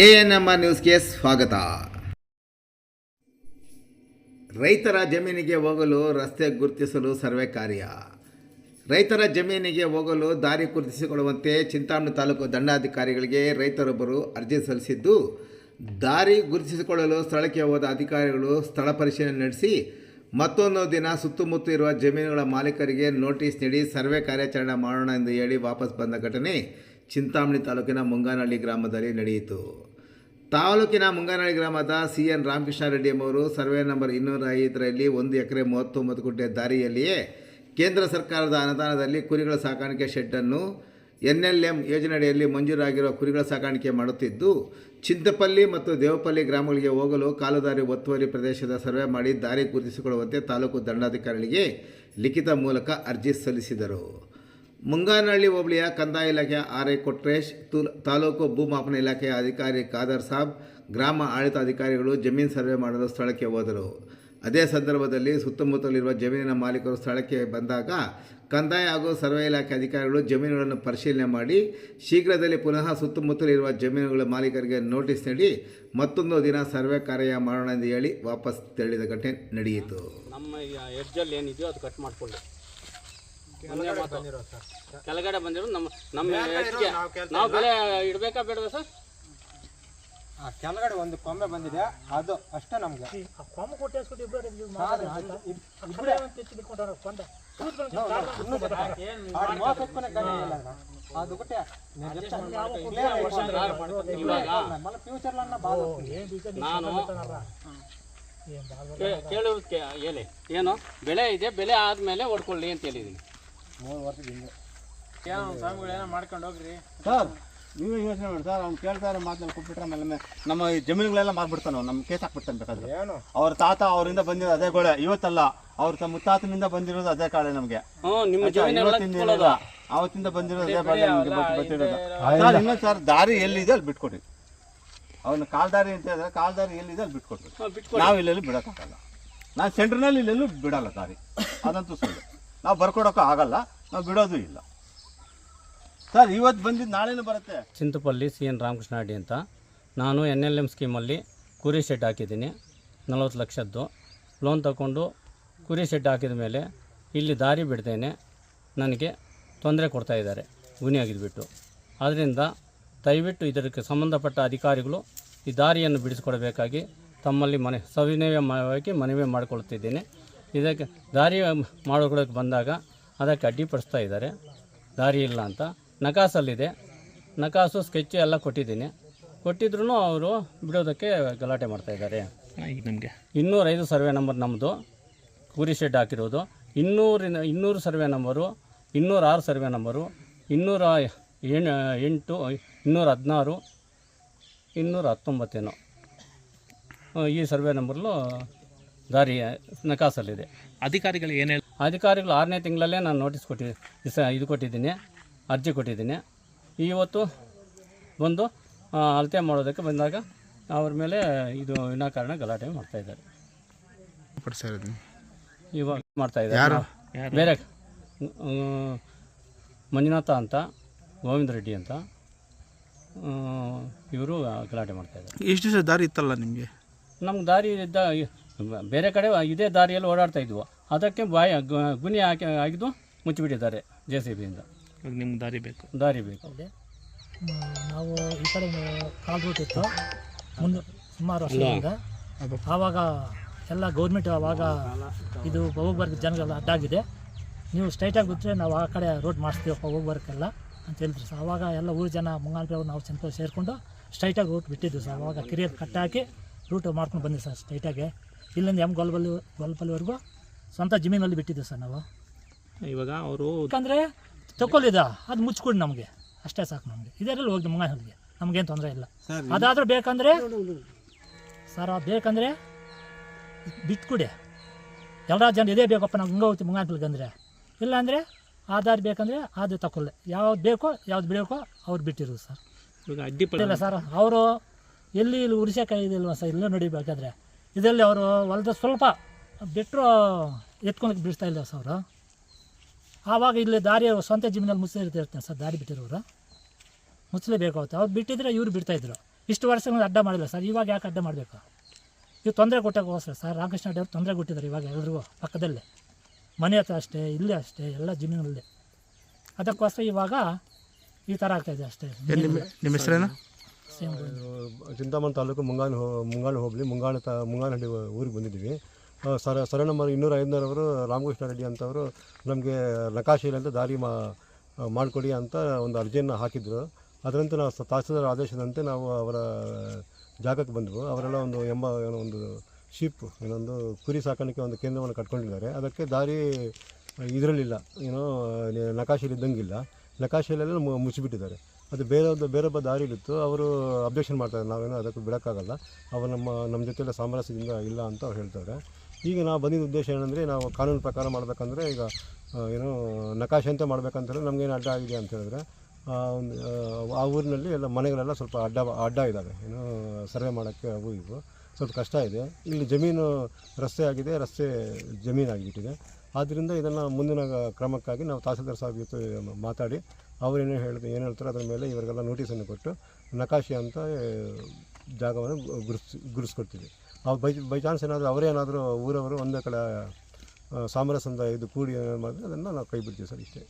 A N M R ನ್ಯೂಸ್ಗೆ ಸ್ವಾಗತ. ರೈತರ ಜಮೀನಿಗೆ ಹೋಗಲು ರಸ್ತೆ ಗುರುತಿಸಲು ಸರ್ವೆ ಕಾರ್ಯ. ರೈತರ ಜಮೀನಿಗೆ ಹೋಗಲು ದಾರಿ ಗುರುತಿಸಿಕೊಳ್ಳುವಂತೆ ಚಿಂತಾಮಣಿ ತಾಲೂಕು ದಂಡಾಧಿಕಾರಿಗಳಿಗೆ ರೈತರೊಬ್ಬರು ಅರ್ಜಿ ಸಲ್ಲಿಸಿದ್ದು, ದಾರಿ ಗುರುತಿಸಿಕೊಳ್ಳಲು ಸ್ಥಳಕ್ಕೆ ಹೋದ ಅಧಿಕಾರಿಗಳು ಸ್ಥಳ ಪರಿಶೀಲನೆ ನಡೆಸಿ ಮತ್ತೊಂದು ದಿನ ಸುತ್ತಮುತ್ತ ಇರುವ ಜಮೀನುಗಳ ಮಾಲೀಕರಿಗೆ ನೋಟಿಸ್ ನೀಡಿ ಸರ್ವೆ ಕಾರ್ಯಾಚರಣೆ ಮಾಡೋಣ ಎಂದು ಹೇಳಿ ವಾಪಸ್ ಬಂದ ಘಟನೆ ಚಿಂತಾಮಣಿ ತಾಲೂಕಿನ ಮುಂಗಾನಹಳ್ಳಿ ಗ್ರಾಮದಲ್ಲಿ ನಡೆಯಿತು. ತಾಲೂಕಿನ ಮುಂಗಾನಹಳ್ಳಿ ಗ್ರಾಮದ ಸಿ ಎನ್ ರಾಮಕೃಷ್ಣ ರೆಡ್ಡಿ ಎಂಬುವರು ಸರ್ವೆ ನಂಬರ್ ಇನ್ನೂರ ಐದರಲ್ಲಿ ಒಂದು ಎಕರೆ ಮೂವತ್ತೊಂಬತ್ತು ಗುಂಟೆ ದಾರಿಯಲ್ಲಿಯೇ ಕೇಂದ್ರ ಸರ್ಕಾರದ ಅನುದಾನದಲ್ಲಿ ಕುರಿಗಳ ಸಾಕಾಣಿಕೆ ಶೆಡ್ಡನ್ನು ಎನ್ ಎಲ್ ಎಂ ಯೋಜನೆಯಡಿಯಲ್ಲಿ ಮಂಜೂರಾಗಿರುವ ಕುರಿಗಳ ಸಾಕಾಣಿಕೆ ಮಾಡುತ್ತಿದ್ದು, ಚಿಂತಪಲ್ಲಿ ಮತ್ತು ದೇವಪಲ್ಲಿ ಗ್ರಾಮಗಳಿಗೆ ಹೋಗಲು ಕಾಲುದಾರಿ ಒತ್ತುವರಿ ಪ್ರದೇಶದ ಸರ್ವೆ ಮಾಡಿ ದಾರಿ ಗುರುತಿಸಿಕೊಳ್ಳುವಂತೆ ತಾಲೂಕು ದಂಡಾಧಿಕಾರಿಗಳಿಗೆ ಲಿಖಿತ ಮೂಲಕ ಅರ್ಜಿ ಸಲ್ಲಿಸಿದರು. ಮುಂಗಾನಹಳ್ಳಿ ಹೋಬಳಿಯ ಕಂದಾಯ ಇಲಾಖೆಯ ಆರ್ ಐ ಕೊಟ್ರೇಶ್, ತುಲ್, ತಾಲೂಕು ಭೂಮಾಪನ ಇಲಾಖೆಯ ಅಧಿಕಾರಿ ಖಾದರ್ ಸಾಬ್, ಗ್ರಾಮ ಆಡಳಿತ ಅಧಿಕಾರಿಗಳು ಜಮೀನು ಸರ್ವೆ ಮಾಡಲು ಸ್ಥಳಕ್ಕೆ ಹೋದರು. ಅದೇ ಸಂದರ್ಭದಲ್ಲಿ ಸುತ್ತಮುತ್ತಲಿರುವ ಜಮೀನಿನ ಮಾಲೀಕರು ಸ್ಥಳಕ್ಕೆ ಬಂದಾಗ ಕಂದಾಯ ಹಾಗೂ ಸರ್ವೆ ಇಲಾಖೆ ಅಧಿಕಾರಿಗಳು ಜಮೀನುಗಳನ್ನು ಪರಿಶೀಲನೆ ಮಾಡಿ ಶೀಘ್ರದಲ್ಲಿ ಪುನಃ ಸುತ್ತಮುತ್ತಲಿರುವ ಜಮೀನುಗಳ ಮಾಲೀಕರಿಗೆ ನೋಟಿಸ್ ನೀಡಿ ಮತ್ತೊಂದು ದಿನ ಸರ್ವೆ ಕಾರ್ಯ ಮಾಡೋಣ ಎಂದು ಹೇಳಿ ವಾಪಸ್ ತೆರಳಿದ ಘಟನೆ ನಡೆಯಿತು. ನಮ್ಮ ಎಡ್ಜಲ್ಲಿ ಏನಿದೆಯೋ ಅದು ಕಟ್ ಮಾಡಿಕೊಳ್ಳಿ. ಕೆಳಗಡೆ ಬಂದಿರೋ ನಮ್ಮ ನಮ್ಮ ನಾವು ಬೆಳೆ ಇಡಬೇಕಾ ಬೇಡವಾ ಸರ್? ಆ ಕೆಳಗಡೆ ಒಂದು ಕೊಂಬೆ ಬಂದಿದೆ ಅದು ಅಷ್ಟೇ ನಮ್ಗೆ. ಕೊಮ್ಮ ಕೊಟ್ಟೇಸ್ಬಿಟ್ಟು ಇಬ್ಬರು ಆಡ್ ಮೋಸಕ್ಕೂನೆ ಗಂಟೆ ಇಲ್ಲ ಅದ್ರ. ಅದು ಬಿಟ್ಟೆ ಮళ్ళీ ಫ್ಯೂಚರ್ ಅನ್ನ ಬಾಳ ನಾನು ಕೇಳೋದು ಕೇ ಹೇಳಿ ಏನು? ಬೆಳೆ ಇದೆ ಬೆಳೆ ಆದ್ಮೇಲೆ ಹೊಡ್ಕೊಳ್ಳಿ ಅಂತ ಹೇಳಿದೀನಿ. ಮೂರು ವರ್ಷದಿಂದ. ಮಾಡ್ಕೊಂಡು ಸರ್ ನೀವೇ ಯೋಚನೆ ಮಾಡಿ ಸರ್ ಅವ್ನು ಕೇಳ್ತಾರೆ ಇರೋ ಮಾತನ್ನ ಕೊಟ್ಬಿಟ್ರೆ ಆಮೇಲೆ ನಮ್ಮ ಈ ಜಮೀನುಗಳೆಲ್ಲ ಮಾರ್ಬಿಡ್ತಾನೆ ನಮ್ಮ ಕೇಸ್ ಹಾಕ್ಬಿಡ್ತಾನೆ ಬೇಕಾದ್ರೆ. ಏನು? ಅವ್ರ ತಾತ ಅವರಿಂದ ಬಂದಿರೋದು ಅದೇ ಗೋಳೆ ಇವತ್ತಲ್ಲ ಅವ್ರ ತಮ್ಮ ಮುತ್ತಾತನಿಂದ ಬಂದಿರೋದು ಅದೇ ಕಾಳೆ ನಮಗೆ. ಇವತ್ತಿಂದ. ಅವತ್ತಿಂದ ಬಂದಿರೋದು ಅದೇ ಕಾಳೆ ನಮಗೆ ಸರ್ ಇನ್ನೊಂದು ಸರ್ ದಾರಿ ಎಲ್ಲಿದೆ ಅಲ್ಲಿ ಬಿಟ್ಕೊಡಿ. ಅವನ ಕಾಲ್ದಾರಿ ಅಂತ ಹೇಳಿದ್ರೆ ಕಾಲ್ದಾರಿ ಎಲ್ಲಿದೆ ಅಲ್ಲಿ ಬಿಟ್ಕೊಡಿ. ನಾವು ಇಲ್ಲೆಲ್ಲೂ ಬಿಡೋಕ್ಕಾಗಲ್ಲ. ನಾನು ಸೆಂಟ್ರ್ನಲ್ಲಿ ಇಲ್ಲೆಲ್ಲೂ ಬಿಡಲ್ಲ ದಾರಿ. ಅದಂತೂ ಸುಳ್ಳು. ನಾವು ಬರ್ಕೊಡೋಕ್ಕೂ ಆಗಲ್ಲ ನಾವು ಬಿಡೋದು ಇಲ್ಲ. ಸರ್ ಇವತ್ತು ಬಂದಿದ್ದು ನಾಳೆನೂ ಬರುತ್ತೆ? ಚಿಂತಪಲ್ಲಿ ಸಿ ಎನ್ ರಾಮಕೃಷ್ಣ ಅಡ್ಡಿ ಅಂತ. ನಾನು ಎನ್ ಎಲ್ ಎಂ ಸ್ಕೀಮಲ್ಲಿ ಕುರಿ ಶೆಡ್ ಹಾಕಿದ್ದೀನಿ, ನಲವತ್ತು ಲಕ್ಷದ್ದು. ಲೋನ್ ತಗೊಂಡು ಕುರಿ ಶೆಡ್ ಹಾಕಿದ ಮೇಲೆ ಇಲ್ಲಿ ದಾರಿ ಬಿಡ್ತೇನೆ, ನನಗೆ ತೊಂದರೆ ಕೊಡ್ತಾ ಇದ್ದಾರೆ ಗುಣಿಯಾಗಿದ್ಬಿಟ್ಟು ಆದ್ದರಿಂದ ದಯವಿಟ್ಟು ಇದಕ್ಕೆ ಸಂಬಂಧಪಟ್ಟ ಅಧಿಕಾರಿಗಳು ಈ ದಾರಿಯನ್ನು ಬಿಡಿಸಿಕೊಡಬೇಕಾಗಿ ತಮ್ಮಲ್ಲಿ ಮನೆ ಸವಿನಯವಾಗಿ ಮನವಿ ಮಾಡಿಕೊಳ್ತಿದ್ದೀನಿ. ಇದಕ್ಕೆ ದಾರಿ ಮಾಡಿಕೊಡೋಕ್ಕೆ ಬಂದಾಗ ಅದಕ್ಕೆ ಅಡ್ಡಿಪಡಿಸ್ತಾ ಇದ್ದಾರೆ. ದಾರಿ ಇಲ್ಲ ಅಂತ ನಕಾಸಲ್ಲಿದೆ. ನಕಾಸು ಸ್ಕೆಚ್ ಎಲ್ಲ ಕೊಟ್ಟಿದ್ದೀನಿ. ಕೊಟ್ಟಿದ್ರು ಅವರು ಬಿಡೋದಕ್ಕೆ ಗಲಾಟೆ ಮಾಡ್ತಾ ಇದ್ದಾರೆ. ನಮಗೆ. ಇನ್ನೂರೈದು ಸರ್ವೆ ನಂಬರ್ ನಮ್ಮದು ಕೂರಿ ಶೆಡ್ ಹಾಕಿರೋದು. ಇನ್ನೂರಿನ ಇನ್ನೂರು ಸರ್ವೆ ನಂಬರು ಇನ್ನೂರ ಆರು ಸರ್ವೆ ನಂಬರು ಇನ್ನೂರ ಏಳು ಎಂಟು ಇನ್ನೂರ ಹದಿನಾರು ಇನ್ನೂರ ಹತ್ತೊಂಬತ್ತೇನೋ ಈ ಸರ್ವೆ ನಂಬರ್ಲು ದಾರಿ ನಕಾಸಲ್ಲಿದೆ. ಅಧಿಕಾರಿಗಳು ಏನು ಹೇಳಿ ಅಧಿಕಾರಿಗಳು ಆರನೇ ತಿಂಗಳಲ್ಲೇ ನಾನು ನೋಟಿಸ್ ಕೊಟ್ಟಿ ಇಸ ಇದು ಕೊಟ್ಟಿದ್ದೀನಿ. ಅರ್ಜಿ ಕೊಟ್ಟಿದ್ದೀನಿ. ಇವತ್ತು ಬಂದು ಅಳತೆ ಮಾಡೋದಕ್ಕೆ ಬಂದಾಗ ಅವ್ರ ಮೇಲೆ ಇದು ವಿನಾಕಾರಣ ಗಲಾಟೆ ಮಾಡ್ತಾ ಇದ್ದಾರೆ. ಇವಾಗ ಮಾಡ್ತಾ ಇದ್ದಾರೆ. ಬೇರೆ ಮಂಜುನಾಥ ಅಂತ ಗೋವಿಂದ ರೆಡ್ಡಿ ಅಂತ ಇವರು ಗಲಾಟೆ ಮಾಡ್ತಾ ಇದ್ದಾರೆ. ಎಷ್ಟು ದಿವಸ ದಾರಿ ಇತ್ತಲ್ಲ ನಿಮಗೆ? ನಮ್ಗೆ ದಾರಿ ಇದ್ದ ಬೇರೆ ಕಡೆ ಇದೇ ದಾರಿಯಲ್ಲಿ ಓಡಾಡ್ತಾ ಇದ್ವು. ಅದಕ್ಕೆ ಬಾಯಿ ಗುನಿ ಗುಣಿ ಹಾಕಿ ಆಗಿದ್ದು ಮುಚ್ಚಿಬಿಟ್ಟಿದ್ದಾರೆ ಜೆ ಸಿ ಬಿಯಿಂದ. ಇವಾಗ ನಿಮ್ಗೆ ದಾರಿ ಬೇಕು. ದಾರಿ ಬೇಕು. ನಾವು ಈ ಕಡೆ ಕಾಲ್ ರೂಟ್ ಇತ್ತು ಮುಂದೆ ಸುಮಾರು ವರ್ಷದಿಂದ ಆವಾಗ ಎಲ್ಲ ಗೌರ್ಮೆಂಟ್ ಆವಾಗ ಇದು ಹೋಗ್ಬರ್ಗ ಜನಗೆಲ್ಲ ಅಡ್ಡಾಗಿದೆ. ನೀವು ಸ್ಟ್ರೈಟಾಗಿ ಬಿಟ್ಟರೆ ನಾವು ಆ ಕಡೆ ರೋಡ್ ಮಾಡಿಸ್ತೀವಪ್ಪ ಹೋಗ್ಬರ್ಕೆಲ್ಲ ಅಂತ ಹೇಳಿದ್ರು ಸರ್. ಆವಾಗ ಎಲ್ಲ ಊರು ಜನ ಮುಂಗಾಲ್ಪೇವ್ರು ನಾವು ಚಂದ ಸೇರಿಕೊಂಡು ಸ್ಟ್ರೈಟಾಗಿ ರೂಟ್ ಬಿಟ್ಟಿದ್ದು ಸರ್. ಆವಾಗ ಕಿರಿಯರ್ ಕಟ್ಟಾಕಿ ರೂಟ್ ಮಾಡ್ಕೊಂಡು ಬಂದಿದ್ದು ಸರ್ ಸ್ಟ್ರೈಟಾಗಿ ಇಲ್ಲಿಂದ ಎಂ ಗೊಲ್ಬಲ್ಲಿ ಗೊಲ್ಬಲ್ಲಿವರೆಗೂ ಸ್ವಂತ ಜಮೀನಲ್ಲಿ ಬಿಟ್ಟಿದ್ದು ಸರ್ ನಾವು. ಇವಾಗ ಅವರು ಯಾಕಂದರೆ ತಗೊಳ್ಳಿದ ಅದು ಮುಚ್ಕೊಡಿ ನಮಗೆ. ಅಷ್ಟೇ ಸಾಕು ನಮಗೆ. ಇದರಲ್ಲಿ ಹೋಗಿ ಮುಂಗಾನಲ್ಲಿಗೆ ನಮಗೇನು ತೊಂದರೆ ಇಲ್ಲ. ಅದಾದರೂ ಬೇಕಂದರೆ ಸರ್ ಅದು ಬೇಕಂದರೆ ಬಿಟ್ಕೊಡಿ. ಎಲ್ಲ ಜನ ಇದೇ ಬೇಕಪ್ಪ ನಾವು ಹಿಂಗೆ ಹೋಗ್ತೀವಿ ಮುಂಗಾನಲ್ಲಿಗೆ ಅಂದರೆ. ಇಲ್ಲಾಂದರೆ ಆಧಾರ್ ಬೇಕಂದರೆ ಅದು ತಗೊಳ್ಳಿ ಯಾವ್ದು ಬೇಕೋ ಯಾವ್ದು ಬೇಕೋ ಅವ್ರು ಬಿಟ್ಟಿರೋದು ಸರ್. ಇವಾಗ ಅಡ್ಡಿ ಇಲ್ಲ ಸರ್ ಅವರು ಎಲ್ಲಿ ಇಲ್ಲಿ ಉರಿಸೋಕೆ ಇದಿಲ್ವ ಸರ್ ಇಲ್ಲೇ ನಡಿಬೇಕಾದ್ರೆ. ಇದರಲ್ಲಿ ಅವರು ಹೊಲದ ಸ್ವಲ್ಪ ಬಿಟ್ಟರು ಎತ್ಕೊಂಡು ಬಿಡಿಸ್ತಾ ಇಲ್ಲ ಸರ್ ಅವರು. ಆವಾಗ ಇಲ್ಲಿ ದಾರಿ ಸ್ವಂತ ಜಮೀನಲ್ಲಿ ಮುಚ್ಚಿರ್ತಿರ್ತಾರೆ ಸರ್ ದಾರಿ ಬಿಟ್ಟಿರೋರು. ಮುಚ್ಚಲೇಬೇಕಾಗುತ್ತೆ ಅವ್ರು ಬಿಟ್ಟಿದ್ರೆ ಇವ್ರು ಬಿಡ್ತಾಯಿದ್ರು ಇಷ್ಟು ವರ್ಷಗಳು ಅಡ್ಡ ಮಾಡಿಲ್ಲ ಸರ್ ಇವಾಗ ಯಾಕೆ ಅಡ್ಡ ಮಾಡಬೇಕು? ಇವು ತೊಂದರೆ ಕೊಟ್ಟಾಗೋಸ್ಕರ ಸರ್. ರಾಮಕೃಷ್ಣ ರೆಡ್ಡಿ ಅವ್ರು ತೊಂದರೆ ಕೊಟ್ಟಿದ್ದಾರೆ ಇವಾಗ ಎಲ್ರಿಗೂ ಪಕ್ಕದಲ್ಲೇ. ಮನೆ ಹತ್ರ ಅಷ್ಟೇ ಇಲ್ಲೇ ಅಷ್ಟೇ ಎಲ್ಲ ಜಮೀನಲ್ಲೇ. ಅದಕ್ಕೋಸ್ಕರ ಇವಾಗ ಈ ಥರ ಆಗ್ತಾಯಿದೆ ಅಷ್ಟೇ. ನಿಮ್ಮ ನಿಮ್ಮ ಹೆಸರೇನು? ಸೇಮ್ ಚಿಂತಾಮಣಿ ತಾಲೂಕು ಮುಂಗಾಲು ಮುಂಗಾಲು ಹೋಗಲಿ ಮುಂಗಾಲು ತ ಮುಂಗಾನಹಳ್ಳಿ ಊರಿಗೆ ಬಂದಿದ್ದೀವಿ. ಸರ ಸರ ನಂಬರ್ ಇನ್ನೂರ ಐದುನೂರವರು ರಾಮಕೃಷ್ಣ ರೆಡ್ಡಿ ಅಂತವರು ನಮಗೆ ನಕಾಶೆಯಲ್ಲಿ ಅಂತ ದಾರಿ ಮಾ ಮಾಡಿಕೊಡಿ ಅಂತ ಒಂದು ಅರ್ಜಿಯನ್ನು ಹಾಕಿದ್ರು. ಅದರಂತೆ ನಾವು ತಹಸೀಲ್ದಾರ್ ಆದೇಶದಂತೆ ನಾವು ಅವರ ಜಾಗಕ್ಕೆ ಬಂದವು. ಅವರೆಲ್ಲ ಒಂದು ಎಂಬ ಒಂದು ಶೀಪ್, ಏನೊಂದು ಕುರಿ ಸಾಕಾಣಿಕೆ ಒಂದು ಕೇಂದ್ರವನ್ನು ಕಟ್ಕೊಂಡಿದ್ದಾರೆ. ಅದಕ್ಕೆ ದಾರಿ ಇದರಲ್ಲಿಲ್ಲ. ಏನೋ ನಕಾಶಿಯಲ್ಲಿ ಇದ್ದಂಗಿಲ್ಲ ನಕಾಶೆಯಲ್ಲೆಲ್ಲ ಮುಚ್ಚಿಬಿಟ್ಟಿದ್ದಾರೆ. ಅದು ಬೇರೆ ಒಂದು ಬೇರೊಬ್ಬ ದಾರಿಲಿತ್ತು. ಅವರು ಅಬ್ಜೆಕ್ಷನ್ ಮಾಡ್ತಾರೆ, ನಾವೇನೋ ಅದಕ್ಕೆ ಬಿಡೋಕ್ಕಾಗಲ್ಲ. ಅವರು ನಮ್ಮ ನಮ್ಮ ಜೊತೆಲ್ಲ ಸಾಮರಸ್ಯದಿಂದ ಇಲ್ಲ ಅಂತ ಅವ್ರು ಹೇಳ್ತಾರೆ. ಈಗ ನಾವು ಬಂದಿದ್ದ ಉದ್ದೇಶ ಏನಂದರೆ, ನಾವು ಕಾನೂನು ಪ್ರಕಾರ ಮಾಡಬೇಕಂದ್ರೆ ಈಗ ಏನು, ನಕಾಶೆ ಅಂತ ಮಾಡ್ಬೇಕಂತಾರೆ ನಮಗೇನು ಅಡ್ಡ ಆಗಿದೆ ಅಂತ ಹೇಳಿದ್ರೆ, ಆ ಊರಿನಲ್ಲಿ ಎಲ್ಲ ಮನೆಗಳೆಲ್ಲ ಸ್ವಲ್ಪ ಅಡ್ಡ ಅಡ್ಡ ಇದ್ದಾವೆ ಏನೋ, ಸರ್ವೆ ಮಾಡೋಕ್ಕೆ ಅವು ಇವು. ಸ್ವಲ್ಪ ಕಷ್ಟ ಇದೆ. ಇಲ್ಲಿ ಜಮೀನು ರಸ್ತೆ ಆಗಿದೆ, ರಸ್ತೆ ಜಮೀನಾಗಿಬಿಟ್ಟಿದೆ. ಆದ್ದರಿಂದ ಇದನ್ನು ಮುಂದಿನ ಕ್ರಮಕ್ಕಾಗಿ ನಾವು ತಹಸೀಲ್ದಾರ್ ಸಾಹೇಬ್ ಜೊತೆ ಮಾತಾಡಿ ಅವರೇನು ಹೇಳ್ತಾರೆ ಏನು ಹೇಳ್ತಾರೆ ಅದರ ಮೇಲೆ ಇವರಿಗೆಲ್ಲ ನೋಟಿಸನ್ನು ಕೊಟ್ಟು ನಕಾಶೆ ಅಂತ ಜಾಗವನ್ನು ಗುರುಸ್ ಗುರುಸ್ಕೊಡ್ತೀವಿ ಅವ್ರು ಬೈ ಬೈ ಚಾನ್ಸ್ ಏನಾದರೂ ಅವರೇನಾದರೂ ಊರವರು ಒಂದೇ ಕಡೆ ಸಾಮರಸ್ಯದ ಇದು ಕೂಡಿ ಮಾಡಿದ್ರೆ ಅದನ್ನು ನಾವು ಕೈ ಬಿಡ್ತೀವಿ ಸರ್ ಇಷ್ಟೇ.